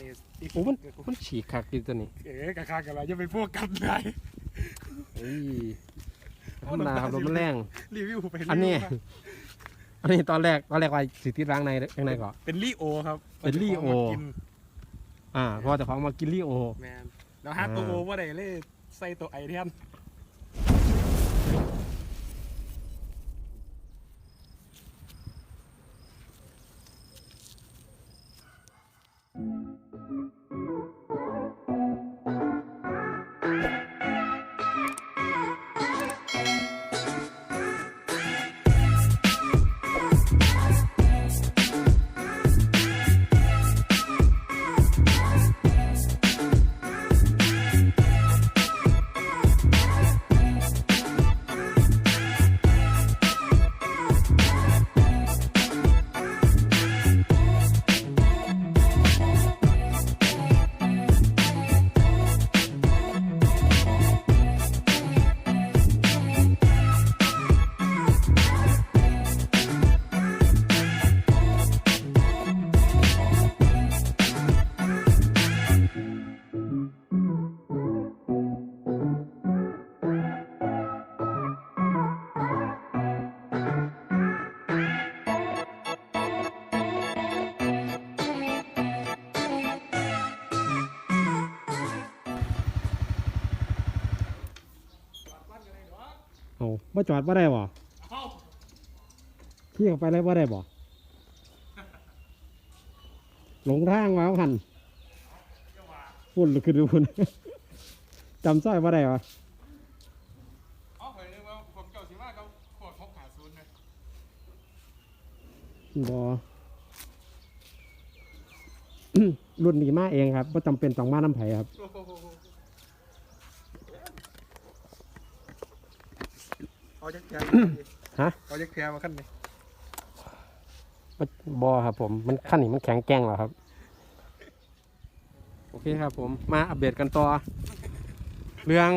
นี้ที่โอ้มันมันฉีกคักอยู่ตัวนี้เอ๋กะคากันแล้วอย่าไปพวกกันได้เอ้ยธรรมดาครับรถมันแรงรีวิวไปอันนี้รีวิวมาอันนี้ตอนแรกตอนแรกว่าสิติดร้างในข้างในก่อนเป็นลีโอครับ เป็นลีโอมากินอ่าเพราะว่าแต่ของมากินลี่โอแมนแล้วฮักตัวอ่าโอว่าได้เลยใส่ตัวไอเทีย บ่จอดบ่ได้บ่เอ้าขี่เข้าไปเลยบ่ได้บ่หลงทางมาหันพุ่นหรือขึ้นหรือพุ่นจำซอยบ่ได้บ่เอาไปเลยว่าผมเจ้าสิว่าเขาขวดพกหาศูนย์เลยบ่รุ่นนี้มาเองครับบ่จำเป็นต้องมาน้ำไผครับโอ้โห เอาจักแกฮะ เอาจักแกมาขั้นนี้บอครับ ผม มันขั้นนี้มันแข็งแกร่งแล้วครับ โอเคครับผม มาอัปเดตกันต่อ เรื่อง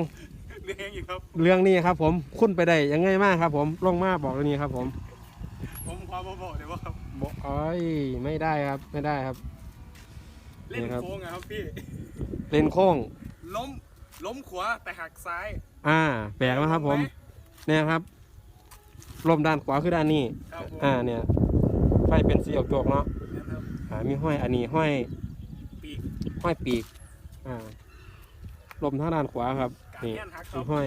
เลี้ยงอยู่ครับ เรื่องนี้ครับ ผม คุ้นไปได้ยังไงมากครับ ผม ลงมาบอกเรื่องนี้ครับ ผมผมพอมาบอกเลยว่าครับบอกเอ้ยไม่ได้ครับ ไม่ได้ครับ เล่นนี่ครับโค้งอะครับพี่ เลนโค้ง ล้ม ล้มขวาแต่หักซ้าย อ่า แปลกนะครับผมเนี่ ยครับลมด้านขวาคือด้านนี้ ครับผมอ่าเนี่ย ไฟเป็นสีออกโจกเนาะเนี่ยครับอ่ามีห้อยอันนี้ห้อยปีกห้อยปีก อ่าลมทางด้านขวาครับ การนี่แย่นหักคมีรับห้อย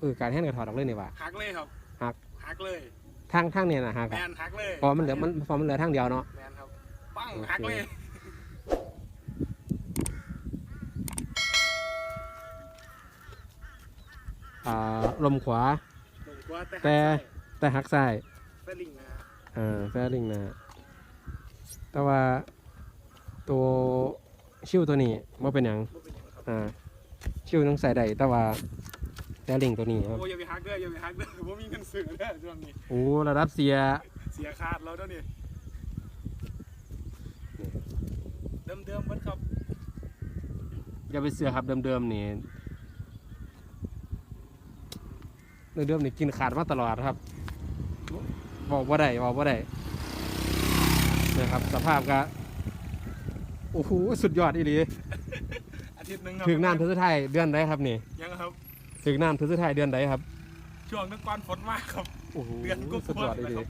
เออการแห้งกระถอดออกเลยนี่ว่ะ หักเลยครับหัก หักเลยทางทางเนี่ยนะหักแมอะนหักเลยพอมันเหลือมันพอมันเหลือทางเดียวเนาะ แมนครับปั้งโอเคหักเลย อ่าลมขวา ลงขวาแต่หักแต่ซ้ายแต่หักซ้ายแต่ลิงนะอ่าแฟริงนะแต่ว่าตัวชิวตัวนี้ว่าเป็นหยังบ่เป็นหยังครับอ่าชิวต้องใส่ได้แต่ว่าแฟริงตัวนี้ครับโอ้ยอย่าไปหักเด้ออย่าไปหักเด้อผมมีเงินซื้อเด้อช่วงนี้ โอ้ระดับเสีย เสียขาดแล้วเด้อนี่เดิมเดิมๆเบัดครับอย่าไปเสือครับเดิมๆนี่ เดิมๆนี่กินขาดมาตลอดครับบอกว่าได้บอกว่าได้นะครับ สภาพก็โอ้โหสุดยอดอีหลีอาทิตย์หนึงครับถึงน้ำทุสุดท้ายเดือนใดครับนี่ยังครับ ถึงน้ำทุสุดท้ายเดือนใดครับช่วงนึกวันฝนมากครับ โอ้โหเดือนกุมภาสุดยอดอีหลีนะครับ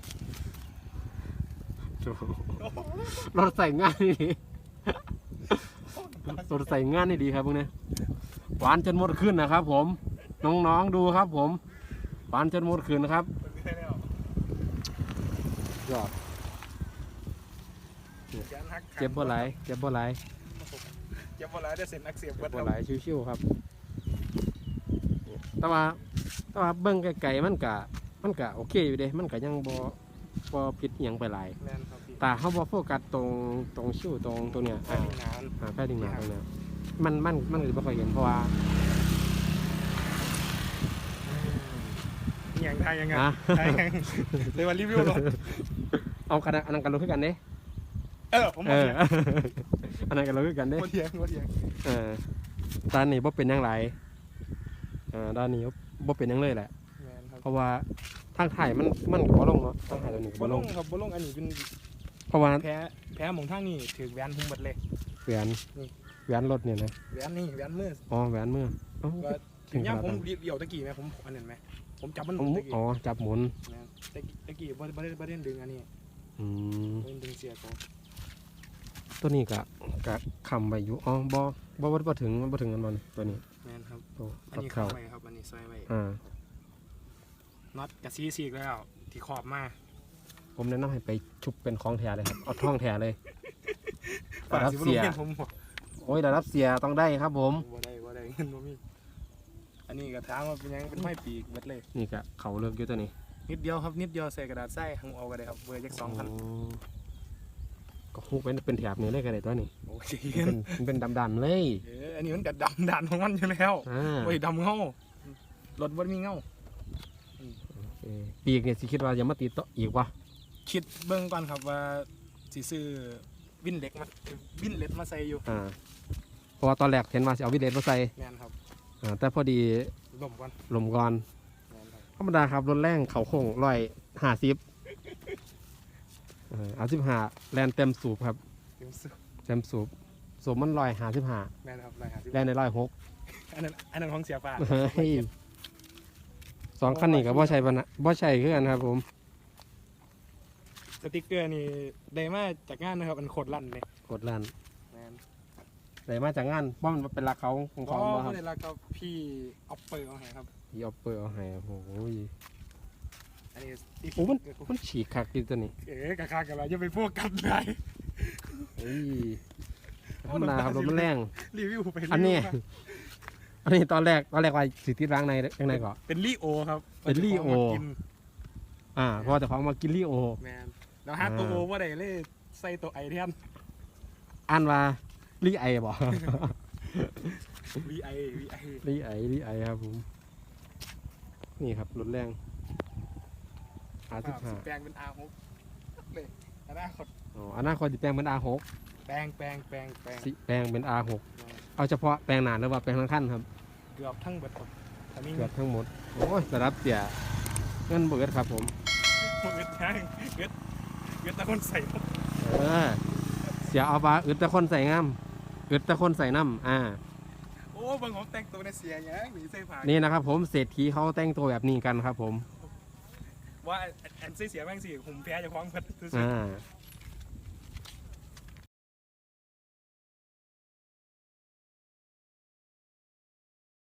โอ้โหรถใส่งานนี่ดีรถใส่งานนี่ดีครับพวกนี้หวานจนหมดขึ้นนะครับ ผม น้องๆดูครับ ผม หวานจนหมดขึ้นนะครับเปิดไม่ได้แล้วยอดแขนหักเจ็บบ่ไหลายเจ็บบ่ไหลายเจ็บบ่ไหลายได้เส้นอักเสบเจ็เบิบดบ่ครับไหลายชิวๆครับแต่ว่าแต่ว่าเบิ่งไกลๆมันกะมันกะโอเคอยู่เด้มันกะยังบ่บ่ผิดอิหยังไปหลายแมนครับพี่ตาเขาบ่โฟกัสตรงตรงชิวตรงตรงเนี้ยแต่อ่าลิงนานหาแพทย์ดิงหนาตรงเนี้ยมันมันมันก็จะไม่ค่อยเห็นเพราะว่า เหียงไทยยังไงอะไทยยังเลยวันรีวิวรถเอากันอันนั้นกันรู้คือกันเด้เออผมเอบ่ออันนั้นกันรู้คือกันเด้เถียงบ่เถียงบ่เถียงเออด้านนี้บ่เป็นหยังไรอ่าด้านนี้บ่เป็นหยังเลยแหละ แมนครับเพราะว่าทางถ่ายมันมันก็บ่ลงเนาะทางถ่ายตัวนี้ก็บ่บ่ลลงงครับบ่ลงอันนี้เป็นราะว่าแพ้แพ้หมองทางนี่ถือแหวนหุ้มหมดเลย แหวนนี่ แหวนรถเนี่ยนะแหวนนี่แหวนมืออ๋อแหวนมือเอ้าก็ถึงย่ามผมเดี่ยวตะกี้ไหมผมอันนั้นไหม ผมจับมันหมุนตะกี้อ๋อจับหมุนนะตะกี้ตะกี้บ่บ่ได้บ่ได้ดึงอันนี้อืมบ่ได้ดึงเสียเขาตัวนี้ก็ก็คำไปอยู่อ๋อบ่บ่บ่บ่ถึงบ่ถึงกันบ่นี่ตัวนี้แม่นครับโอ้อันกับนี้เขาเข้าไว้ครับ อันนี้ใส่ไว้อ่า น็อตกับซีซีกแล้ว ที่ขอบมาผมแนะนำให้ไปชุบเป็นของแท้เลยครับ เอาท่องแท้เลยฝาระดับสิบ่เสียลงผมบ่โอ้ยระดับเสียต้องได้ครับผมบ่ได้บ่ได้เงินบ่มีอั นนี้ก็ถามว่าเป็นหยังเป็นไม้ปีกเบิดเลย นี่ก็เขาเลิกอยู่ตัวนี้นิดเดียวครับนิดเดียวใส่กระดาษใส่หังเอาก็ได้ครับเบอร์จัก2,000อ๋อก็ฮุกเป็นเป็นแถบนี้เลยก็ได้ตัวนี้โอเคมันเป็นมันเป็นดำๆเลยเอออันนี้มันก็ดำด่านของมันอยู่แล้วอ่าโอ้ยดำเงารถบ่มีเงาโอเคปีกเนี่ยสิคิดว่าจะมาติดต่ออีกวะคิดเบิ่งก่อนครับว่าสิซื้อวินเหล็กมาวินเหล็กมาใส่อยู่อ่าเพราะว่าตอนแรกเห็นว่าสิเอาวิเลตมาใส่แม่นครับ อ่าแต่พอดีล่มก่อนลมก่อนแม่นครับธรรมดาครับรถแรงเขาโค้งร้อยห้าสิบเอาสิบห้าแลนเต็มสูบครับ เดี๋ยวซื้อเต็มสูบสูบมันร้อยห้าสิบห้าแม่นครับร้อยห้าสิบแลนในร้อยหกอันนั้นอันนั้นของเสียฟ้าเฮ้ยสองคันนี้กับบ่ใช่ปะนะบ่ใช่คือกันครับผม สติกเกอร์นี่ได้มาจากงานนะครับอันโคตรลั่นเลยกดลั่นแม่น ได้มาจากงานว่ามันเป็นรักเขาของอ๋เขาอบ่ครับไม่ได้รักกับพี่ออปเปอร์เอาให้ครับที่เอาเปิดเอาให้โอ้โหอันนี้ที่โอ้มันมันฉีกคักดีตัวนี้เอ๋กะคากันแล้วจะไปพวกกันได้เฮ้ยธรรมดาครับรถมันแรง รีวิวไปอันนี้รีวิวมาอันนี้ตอนแรกตอนแรกว่าสิติดร้างในยังไงก่อน เป็นลีโอครับเป็นลีโอาจะขงมากินอ่าพอแต่ของมากินลี่โอ แมนแล้วฮาร์ดตัวอ่าโอว่าได้เลยใส่ตัวไอเทียนอ่านว่า ลี่ไอบ่ VI VI ลี่ไอลี่ไอครับผม นี่ครับรถแรงอาสิบห้าแปลงเป็น R6 เลยอนาคตอ๋ออนาคตจะแปลงเป็น R6 แปลงแปลงแปลงแปลงสิแปลงเป็น R6 เอาเฉพาะแปลงหนาหรือว่าแปลงทั้งขั้นครับ เกือบทั้งเบิดครับอันนี้เกือบทั้งหมด โอ้ยระดับเสียเงินเบิดครับผมเกิดแทงเกิดเกิดตะคนใส่เออเสียเอาปลาอึดแต่คนใส่งาม อึดแต่คนใส่น้ำอ่า โอ้บางผมแต่งตัวในเสียยังหนีใส่ผ้านี่นะครับผมเศรษฐีเขาแต่งตัวแบบนี้กันครับผม ว่าอันใส่เสียแม่งสิผมแพ้จะคว้างเพิ่นซื้ออ่า